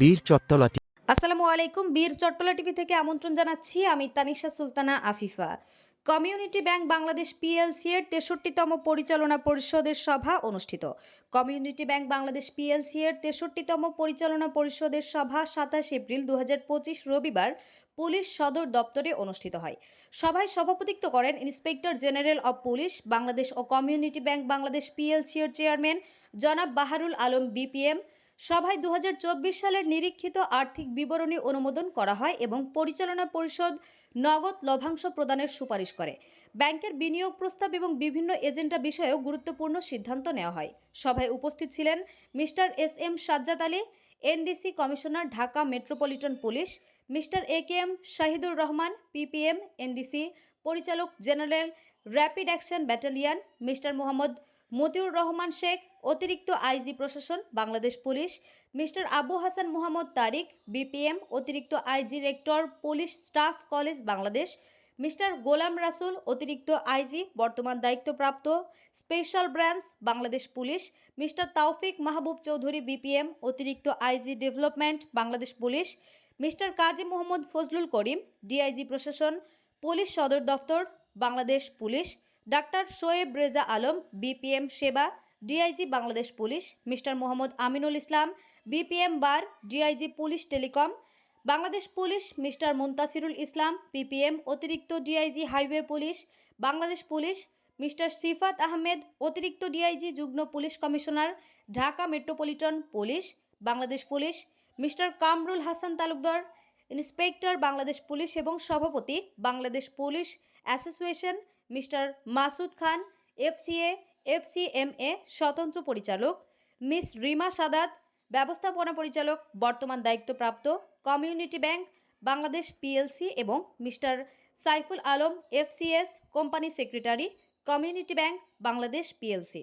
বীর চত্তলা আসসালামু আলাইকুম, বীর চট্টলা টিভি থেকে আমন্ত্রণ জানাচ্ছি আমি Tanisha Sultana Afifa. Community bank Bangladesh PLC এর তেষট্টিতম পরিচালনা পরিষদের সভা অনুষ্ঠিত। কমিউনিটি ব্যাংক বাংলাদেশ পিএলসি এর তেষট্টিতম পরিচালনা পরিষদের সভা সাতাশ এপ্রিল দু রবিবার পুলিশ সদর দপ্তরে অনুষ্ঠিত হয়। সভায় সভাপতিত্ব করেন inspector general of police, Bangladesh O community bank Bangladesh PLC এর চেয়ারম্যান জনাব বাহারুল আলম বিপিএম সভায় দু সালের নিরীক্ষিত আর্থিক বিবরণী অনুমোদন করা হয় এবং পরিচালনা পরিষদ নগদ লভ্যাংশ প্রদানের সুপারিশ করে। ব্যাংকের বিনিয়োগ প্রস্তাব এবং বিভিন্ন এজেন্ডা বিষয়েও গুরুত্বপূর্ণ সিদ্ধান্ত নেওয়া হয়। সভায় উপস্থিত ছিলেন mister S M Sajjad Ali, NDC commissioner, Dhaka metropolitan police, mister A K M Shahidur Rahman PPM NDC পরিচালক general rapid action battalion, mister Mohammad Motiur Rahman Sheikh, অতিরিক্ত আইজি প্রশাসন, Bangladesh police, mister Abu Hasan Mohammad Tariq, BPM, অতিরিক্ত IG rector, police staff, college Bangladesh, mister Golam Rasul, অতিরিক্ত IG, বর্তমান দায়িত্বপ্রাপ্ত, special branch, Bangladesh police, mister Taufiq Mahbub Chowdhury, BPM, অতিরিক্ত IG development, Bangladesh police, mister Kazi Mohammad Fazlul Karim, DIG প্রশাসন, police সদর দফতর, Bangladesh police doctor Shoaib Reza Alam, BPM সেবা, DIG Bangladesh police, mister Mohammad Aminul Islam, BPM bar, DIG police telecom, Bangladesh police, mister Muntasirul Islam PPM অতিরিক্ত DIG highway police, Bangladesh police, mister Sifat Ahmed, অতিরিক্ত DIG যুগ্ম police commissioner, Dhaka metropolitan police, Bangladesh police, mister Kamrul Hasan Talukdar, inspector Bangladesh police এবং সভাপতি Bangladesh police association mister Masud Khan, FCA, FCMA স্বতন্ত্র পরিচালক, miss Rima Sadat, ব্যবস্থাপনা পরিচালক, বর্তমান দায়িত্বপ্রাপ্ত কমিউনিটি ব্যাংক, বাংলাদেশ পিএলসি এবং mister Saiful Alam, FCS company secretary, community bank, Bangladesh PLC.